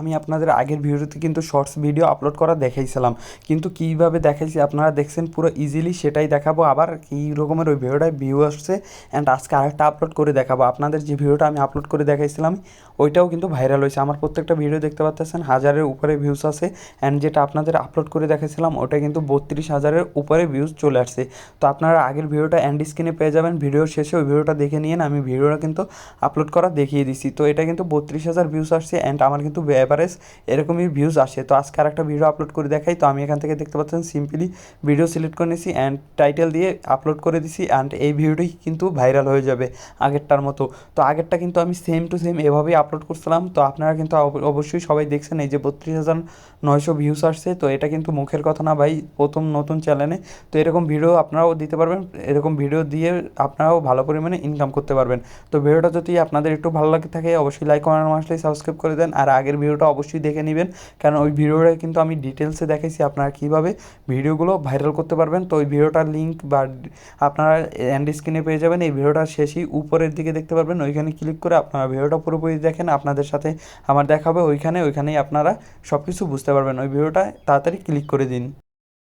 আমি আপনাদের আগের ভিডিওতে কিন্তু শর্টস ভিডিও আপলোড করা দেখাইছিলাম। কিন্তু কীভাবে দেখাইছি আপনারা দেখছেন পুরো ইজিলি সেটাই দেখাবো। আবার কী রকমের ওই ভিডিওটায় ভিউ আসছে অ্যান্ড আজকে আরেকটা আপলোড করে দেখাবো। আপনাদের যে ভিডিওটা আমি আপলোড করে দেখাইছিলাম, ওইটাও কিন্তু ভাইরাল হয়েছে। আমার প্রত্যেকটা ভিডিও দেখতে পাচ্ছেন হাজারের উপরে ভিউস আছে অ্যান্ড যেটা আপনাদের আপলোড করে দেখাইছিলাম, ওটা কিন্তু বত্রিশ হাজারের উপরে ভিউজ চলে আসছে। তো আপনারা আগের ভিডিওটা অ্যান্ড স্ক্রিনে পেয়ে যাবেন। ভিডিওর শেষে ওই ভিডিওটা দেখে নিন আমি ভিডিওটা কিন্তু আপলোড করা দেখিয়ে দিছি। তো এটা কিন্তু বত্রিশ হাজার ভিউস আসছে অ্যান্ড আমার কিন্তু অ্যাভারেজ এরকমই ভিউজ আসে। তো আজকে আরেকটা ভিডিও আপলোড করে দেখাই। তো আমি এখান থেকে দেখতে পাচ্ছেন সিম্পলি ভিডিও সিলেক্ট করে নিয়েছি অ্যান্ড টাইটেল দিয়ে আপলোড করে দিছি অ্যান্ড এই ভিডিওটি কিন্তু ভাইরাল হয়ে যাবে আগেরটার মতো। তো আগেরটা কিন্তু আমি সেম টু সেম এভাবেই আপলোড করছিলাম। তো আপনারা কিন্তু অব- অবশ্যই সবাই দেখছেন এই যে বত্রিশ হাজার নয়শো ভিউস আসছে। তো এটা কিন্তু মুখের কথা না ভাই, প্রথম নতুন চ্যানেলে তো এরকম ভিডিও আপনারাও দিতে পারবেন, এরকম ভিডিও দিয়ে আপনারাও ভালো পরিমাণে ইনকাম করতে পারবেন। তো ভিডিওটা যদি আপনাদের একটু ভালো লাগে থাকে, অবশ্যই লাইক কমেন্ট আসলেই সাবস্ক্রাইব করে দেন। আর আগের ভিডিওটা অবশ্যই দেখে নেবেন। কারণ ওই ভিডিওটা কিন্তু আমি ডিটেলসে দেখাইছি আপনারা কীভাবে ভিডিওগুলো ভাইরাল করতে পারবেন। তো ওই ভিডিওটার লিঙ্ক বা আপনারা এন্ড স্ক্রিনে পেয়ে যাবেন। এই ভিডিওটার শেষই উপরের দিকে দেখতে পারবেন। ওইখানে ক্লিক করে আপনারা ভিডিওটা পুরোপুরি দেখেন। আপনাদের সাথে আমার দেখাবে ওইখানে ওইখানেই আপনারা সব কিছু বুঝতে পারবেন। ওই ভিডিওটা তাড়াতাড়ি ক্লিক করে দিন।